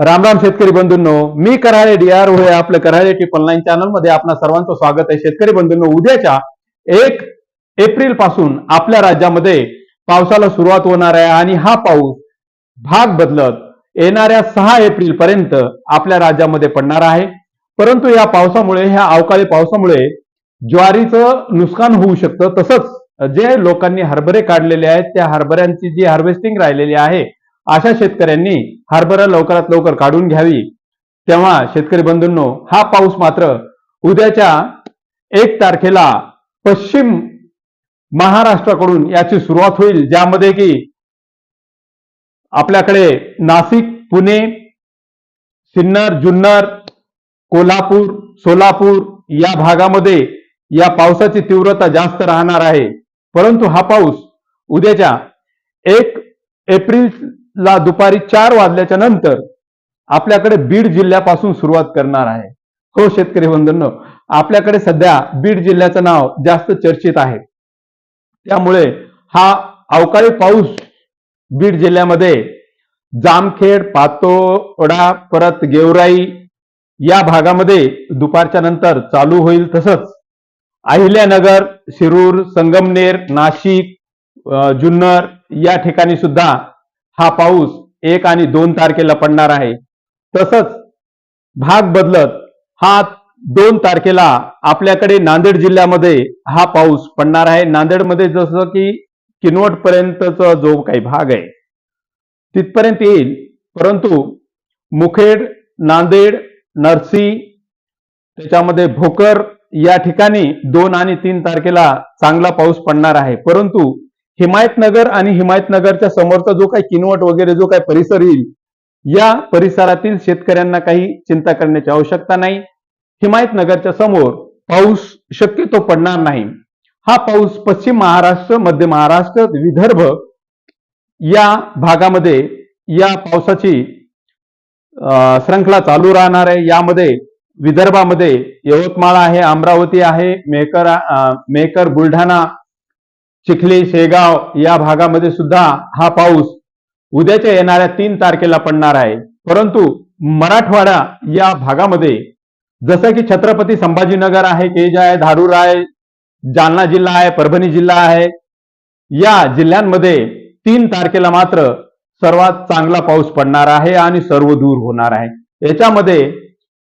राम राम शेतकरी बंधूंनो मी Karale D R होय आपलं कराळे टिपल नाईन चॅनलमध्ये आपणा सर्वांचं स्वागत आहे. शेतकरी बंधूंनो उद्याच्या एक एप्रिलपासून आपल्या राज्यामध्ये पावसाला सुरुवात होणार आहे आणि हा पाऊस भाग बदलत येणाऱ्या सहा एप्रिल पर्यंत आपल्या राज्यामध्ये पडणार आहे. परंतु या पावसामुळे ह्या अवकाळी पावसामुळे ज्वारीचं नुकसान होऊ शकतं. तसंच जे लोकांनी हरभरे काढलेले आहेत त्या हरभऱ्यांची जी हार्वेस्टिंग राहिलेली आहे अशा शेतकऱ्यांनी हरभरा लवकरात लवकर काढून घ्यावी. तेव्हा शेतकरी बंधूंनो हा पाऊस मात्र उद्याच्या एक तारखेला पश्चिम महाराष्ट्राकडून याची सुरुवात होईल ज्यामध्ये की आपल्याकडे नाशिक पुणे सिन्नर जुन्नर कोल्हापूर सोलापूर या भागामध्ये या पावसाची तीव्रता जास्त राहणार आहे. परंतु हा पाऊस उद्याच्या एक एप्रिल ला दुपारी चार वाजल्याच्या नंतर आपल्याकडे बीड जिल्ह्यापासून सुरुवात करणार आहे. हो शेतकरी बंधूंनो आपल्याकडे सध्या बीड जिल्ह्याचं नाव जास्त चर्चित आहे. त्यामुळे हा अवकाळी पाऊस बीड जिल्ह्यामध्ये जामखेड पातोडा परत गेवराई या भागामध्ये दुपारच्या नंतर चालू होईल तसंच अहिल्यानगर शिरूर संगमनेर नाशिक जुन्नर या ठिकाणी सुद्धा हा पाऊस एक आणि दोन तारखेला पडणार आहे. तसंच भाग बदलत हा दोन तारखेला आपल्याकडे नांदेड जिल्ह्यामध्ये हा पाऊस पडणार आहे. नांदेडमध्ये जसं की किनवट पर्यंतचा जो काही भाग आहे तिथपर्यंत येईल. परंतु मुखेड नांदेड नरसी त्याच्यामध्ये भोकर या ठिकाणी दोन आणि तीन तारखेला चांगला पाऊस पडणार आहे. परंतु हिमायतनगर आणि हिमायतनगरच्या समोरचा जो काही किनवट वगैरे जो काही परिसर येईल या परिसरातील शेतकऱ्यांना काही चिंता करण्याची आवश्यकता नाही. हिमायतनगरच्या समोर पाऊस शक्यतो पडणार नाही. हा पाऊस पश्चिम महाराष्ट्र मध्य महाराष्ट्र विदर्भ या भागामध्ये या पावसाची श्रृंखला श्रंखला चालू राहणार आहे. यामध्ये विदर्भामध्ये यवतमाळ आहे अमरावती आहे मेकर मेकर बुलढाणा चिखली शेगाव या भागामध्ये सुद्धा हा पाऊस उद्याच्या येणाऱ्या तीन तारखेला पडणार आहे. परंतु मराठवाडा या भागामध्ये जसं की छत्रपती संभाजीनगर आहे केज आहे धारूर आहे जालना जिल्हा आहे परभणी जिल्हा आहे या जिल्ह्यांमध्ये तीन तारखेला मात्र सर्वात चांगला पाऊस पडणार आहे आणि सर्व दूर होणार आहे. याच्यामध्ये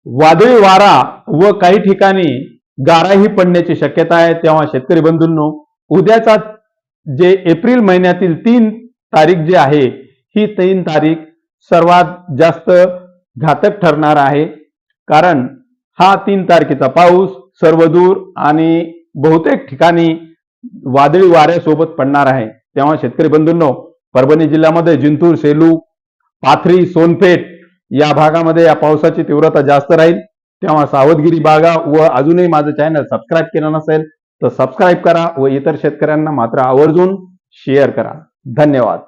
वादळी वारा व काही ठिकाणी गाराही पडण्याची शक्यता आहे. तेव्हा शेतकरी बंधूंनो उद्याचा जे एप्रिल महिन्यातील तीन तारीख जी आहे ही तीन तारीख सर्वात जास्त घातक ठरणार आहे. कारण हा तीन तारखेचा पाऊस सर्वदूर आणि बहुतेक ठिकाणी वादळी वाऱ्यासोबत पडणार आहे. तेव्हा शेतकरी बंधूंनो परभणी जिल्ह्यामध्ये जिंतूर सेलू पाथरी सोनपेठ या भागामध्ये या पावसाची तीव्रता जास्त राहील. तेव्हा सावधगिरी बागा व अजूनही माझं चॅनल सबस्क्राईब केलं नसेल तर सबस्क्राईब करा व इतर शेतकऱ्यांना मात्र आवर्जून शेअर करा. धन्यवाद.